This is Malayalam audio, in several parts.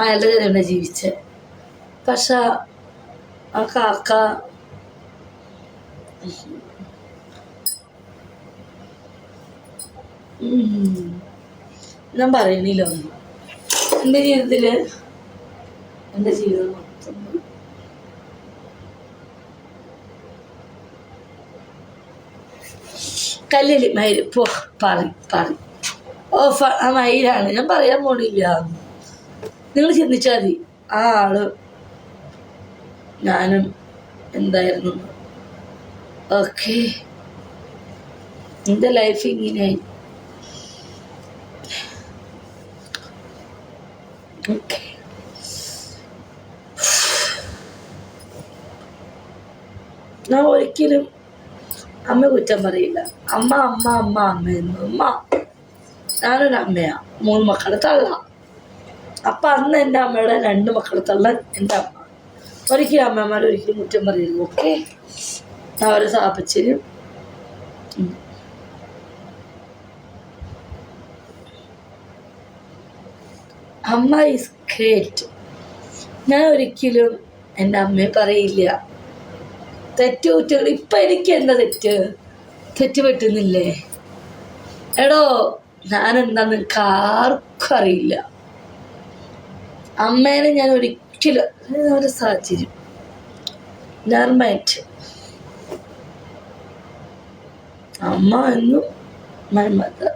അയാളുടെ തന്നെ ജീവിച്ചേ. പക്ഷെ ആ കാക്ക ഞാൻ പറയണില്ല ഒന്നും. എന്റെ ജീവിതത്തിൽ എന്റെ ജീവിതം മൊത്തം കല്ലിൽ മയിൽ പോ പറ പറ. ഓ ആ മയിലാണ്. ഞാൻ പറയാൻ പോണില്ല. നിങ്ങൾ ചിന്തിച്ചാൽ മതി. ആ ആൾ ഞാനും എന്തായിരുന്നു? ഓക്കെ. എന്റെ ലൈഫ് ഇങ്ങനെയായി ഞാൻ ഒരിക്കലും അമ്മ കുറ്റം പറയില്ല. അമ്മ അമ്മ അമ്മ അമ്മ എന്ന്. അമ്മ ഞാനൊരു അമ്മയാ. മൂന്ന് മക്കളെ തള്ള. അപ്പൊ അന്ന് എന്റെ അമ്മയുടെ രണ്ട് മക്കളെ തള്ളാൻ എന്റെ അമ്മ. ഒരിക്കലും അമ്മമാർ ഒരിക്കലും കുറ്റം പറയരുത് ഓക്കെ? അവരെ സ്ഥാപിച്ചതിനും അമ്മ ഈസ് ഗ്രേറ്റ് ഞാൻ ഒരിക്കലും എന്റെ അമ്മയെ പറയില്ല. തെറ്റ് കുറ്റങ്ങൾ ഇപ്പം എനിക്ക് എന്താ തെറ്റ്? തെറ്റ് പറ്റുന്നില്ലേ എടോ ഞാൻ എന്താന്ന് ആർക്കും അറിയില്ല. അമ്മേനെ ഞാൻ ഒരിക്കലും ഒരു സാഹചര്യം. ഞാൻ മൈറ്റ് അമ്മ എന്നും മൈ മദർ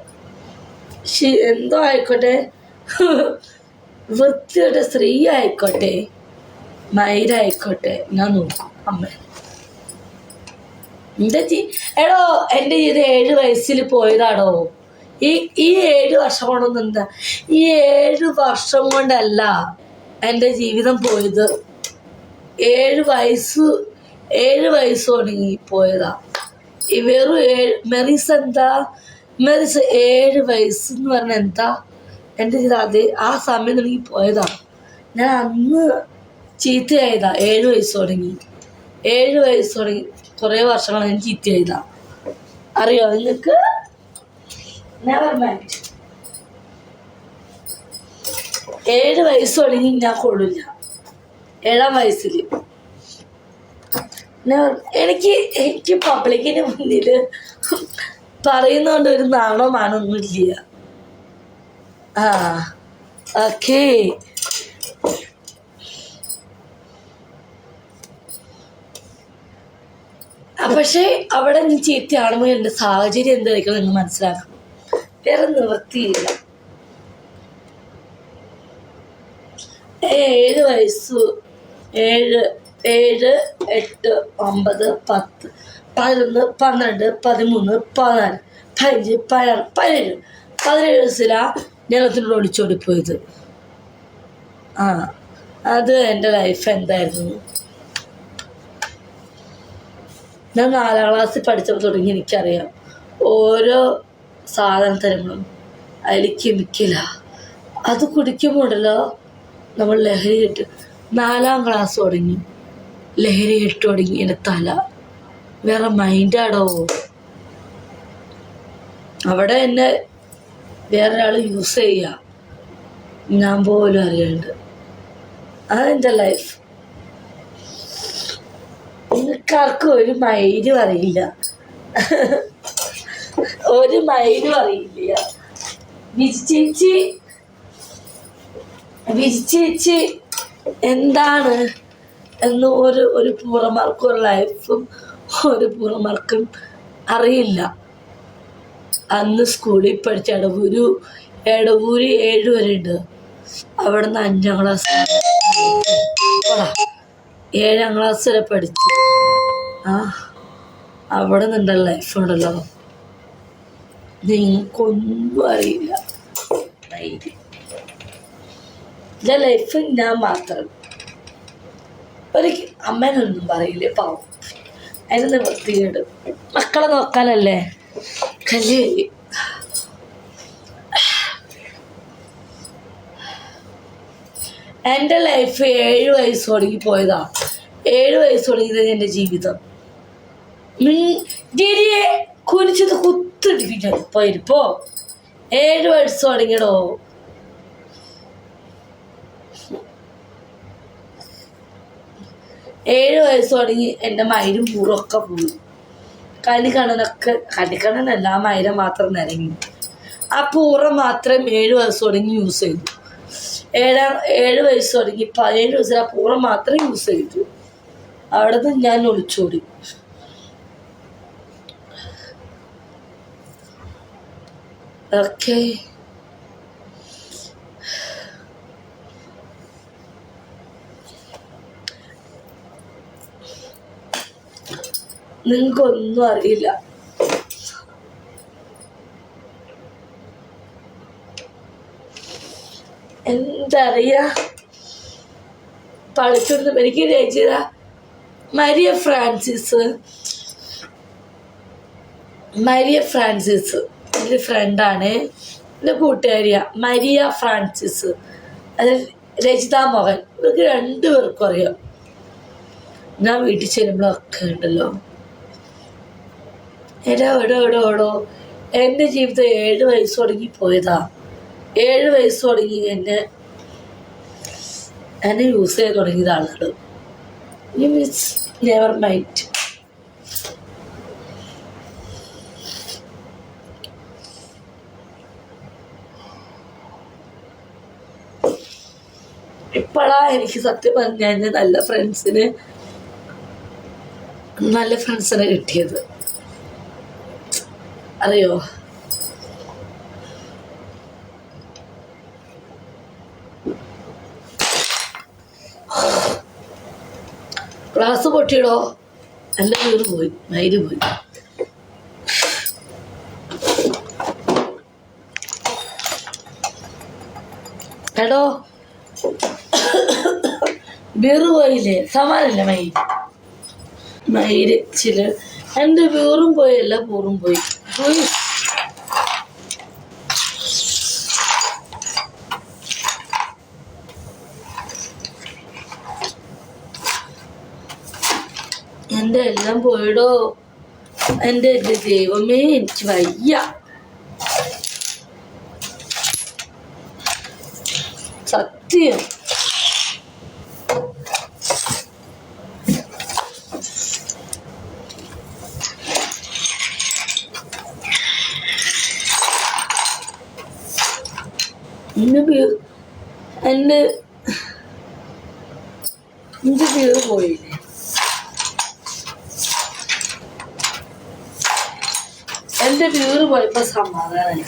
എന്തോ ആയിക്കോട്ടെ. വൃത്തിയുടെ സ്ത്രീ ആയിക്കോട്ടെ. മയിലായിക്കോട്ടെ. ഞാൻ നോക്കും അമ്മ എന്റെ ജീ എടോ എന്റെ ഇത് ഏഴ് വയസ്സിൽ പോയതാടോ? ഈ ഈ ഏഴ് വർഷം കൊണ്ടൊന്നും എന്താ? ഈ ഏഴ് വർഷം കൊണ്ടല്ല എന്റെ ജീവിതം പോയത്. ഏഴ് വയസ്സ് ഏഴ് വയസ്സ് തുടങ്ങി പോയതാ. ഈ വെറും ഏഴ് മെറിസ് എന്താ? മെറിസ് ഏഴ് വയസ്സ് എന്ന് പറഞ്ഞാൽ എന്താ? എന്റെ ജീവിതം അത് ആ സമയം തുടങ്ങി പോയതാ. ഞാൻ അന്ന് ചീത്തയായതാ ഏഴ് വയസ്സ് തുടങ്ങി. ഏഴ് വയസ്സ് തുടങ്ങി കുറേ വർഷങ്ങളാണ് ഞാൻ ചീത്തയായതാ. അറിയോ? നിങ്ങൾക്ക്? നെവർ മൈൻഡ് ഏഴ് വയസ്സ് തുടങ്ങി ഞാൻ കൊള്ളില്ല. ഏഴാം വയസ്സിൽ എനിക്ക് എനിക്ക് പബ്ലിക്കിന് മുന്നിൽ പറയുന്നോണ്ട് ഒരു നാണോ മാനൊന്നും ഇല്ല. ആ ഓക്കേ. പക്ഷേ അവിടെ നീ ചീത്തയാണുമ്പോൾ എന്റെ സാഹചര്യം എന്തായിരിക്കും നിങ്ങൾ മനസ്സിലാക്കണം. വേറെ നിവൃത്തിയില്ല. ഏഴ് വയസ്സ് ഏഴ് ഏഴ് എട്ട് ഒമ്പത് പത്ത് പതിനൊന്ന് പന്ത്രണ്ട് പതിമൂന്ന് പതിനാല് പതിനഞ്ച് പതിനാറ് പതിനേഴ്. പതിനേഴ് വയസ്സിലാണ് ഞങ്ങളത്തിനോട് ഒളിച്ചോടിപ്പോയത് ആ അത് എന്റെ ലൈഫ് എന്തായിരുന്നു? ഞാൻ നാലാം ക്ലാസ്സിൽ പഠിച്ചപ്പോൾ തുടങ്ങി എനിക്കറിയാം. ഓരോ സാധനത്തരങ്ങളും അതിൽ കെമിക്കല അത് കുടിക്കുമ്പോഴല്ലോ നമ്മൾ ലഹരി കിട്ടും നാലാം ക്ലാസ് തുടങ്ങി. ലഹരി കിട്ടു തുടങ്ങി എന്റെ തല. വേറെ മൈൻഡാടോ അവിടെ എന്നെ വേറൊരാൾ യൂസ് ചെയ്യുക ഞാൻ പോലും അറിയാണ്ട്. അതെന്റെ ലൈഫ് നിങ്ങൾക്കാർക്കും ഒരു മൈൻഡ് അറിയില്ല. ഒരു മൈലും അറിയില്ല. വിജിച്ചേച്ചി വിജിച്ചേച്ചി എന്താണ്? എന്ന് ഒരു ഒരു പൂർണമാർക്കും ഒരു ലൈഫും ഒരു പൂർണമാർക്കും അറിയില്ല. അന്ന് സ്കൂളിൽ പഠിച്ച എടവൂര് എടവൂര് ഏഴ് വരെ ഉണ്ട്. അവിടെ നിന്ന് അഞ്ചാം ക്ലാസ് ഏഴാം ക്ലാസ് വരെ പഠിച്ചു. ആ അവിടെ നിന്നുണ്ടല്ലോ ലൈഫ് ഉണ്ടല്ലോ. നിങ്ങൾക്കൊന്നും അറിയില്ല എന്റെ ലൈഫ് ഞാൻ മാത്രം. ഒരിക്കൽ അമ്മേനൊന്നും പറയില്ലേ പാവം. അതിന് നിവൃത്തികേട് മക്കളെ നോക്കാനല്ലേ? കല്യാണി എന്റെ ലൈഫ് ഏഴ് വയസ്സ് തുടങ്ങി പോയതാ. ഏഴ് വയസ്സ് തുടങ്ങിയത് എന്റെ ജീവിതം. ഡിരിയെ കുനിച്ചത് കുത്തിടിപ്പിക്കാൻ പോയിരിപ്പോ. ഏഴ് വയസ്സ് തുടങ്ങിയടോ. ഏഴ് വയസ്സ് തുടങ്ങി എന്റെ മയിലും പൂറൊക്കെ പോയി. കലിക്കണനൊക്കെ കലിക്കണനല്ല ആ മയില മാത്രം നിരങ്ങി ആ പൂറ മാത്രം ഏഴ് വയസ്സ് തുടങ്ങി യൂസ് ചെയ്തു. ഏഴാം ഏഴ് വയസ്സ് തുടങ്ങി പതിനേഴ് വയസ്സിൽ ആ പൂറ മാത്രം യൂസ് ചെയ്തു. അവിടെ നിന്ന് ഞാൻ ഒളിച്ചോടി. ഓക്കെ നിങ്ങൾക്കൊന്നും അറിയില്ല. എന്തറിയാ? പഠിച്ചോണ്ട് എനിക്ക് Rachitha. Maria Francis. Maria Francis. എന്റെ ഫ്രണ്ടാണ് എന്റെ കൂട്ടുകാരിയ മരിയ ഫ്രാൻസിസ്. അത് രചിത മോഹൻ. ഇവർക്ക് രണ്ടുപേർക്കും അറിയാം. ഞാൻ വീട്ടിൽ ചെല്ലുമ്പോഴൊക്കെ ഉണ്ടല്ലോ. എടാ എടോ എടോ എടോ. എന്റെ ജീവിതം ഏഴ് വയസ്സ് തുടങ്ങി പോയതാ. ഏഴ് വയസ്സ് തുടങ്ങി എന്നെ. എന്നെ യൂസ് ചെയ്ത് തുടങ്ങിയത് ആളുകൾ യു മീൻസ് നെവർ മൈൻഡ് എനിക്ക് സത്യം പറഞ്ഞു കഴിഞ്ഞാൽ നല്ല ഫ്രണ്ട്സിന് നല്ല ഫ്രണ്ട്സിനെ കിട്ടിയത്. അറിയോ? ക്ലാസ് പൊട്ടിയിടോ. എന്റെ വീട് പോയി മയിൽ പോയി. എടോ. ബീറ് പോയില്ലേ സമാനല്ലേ മയിൽ മയിൽ ചില. എന്റെ വീറും പോയല്ല പൂറും പോയി. പോയി എന്റെ എല്ലാം പോയിടോ. എന്റെ എന്റെ ദൈവമേ എനിക്ക് വയ്യ. സത്യം. എന്റെ വീ- എന്റെ എന്റെ വീട് പോയില്ലേ? എന്റെ വീട് പോയപ്പോ സമാധാനമായി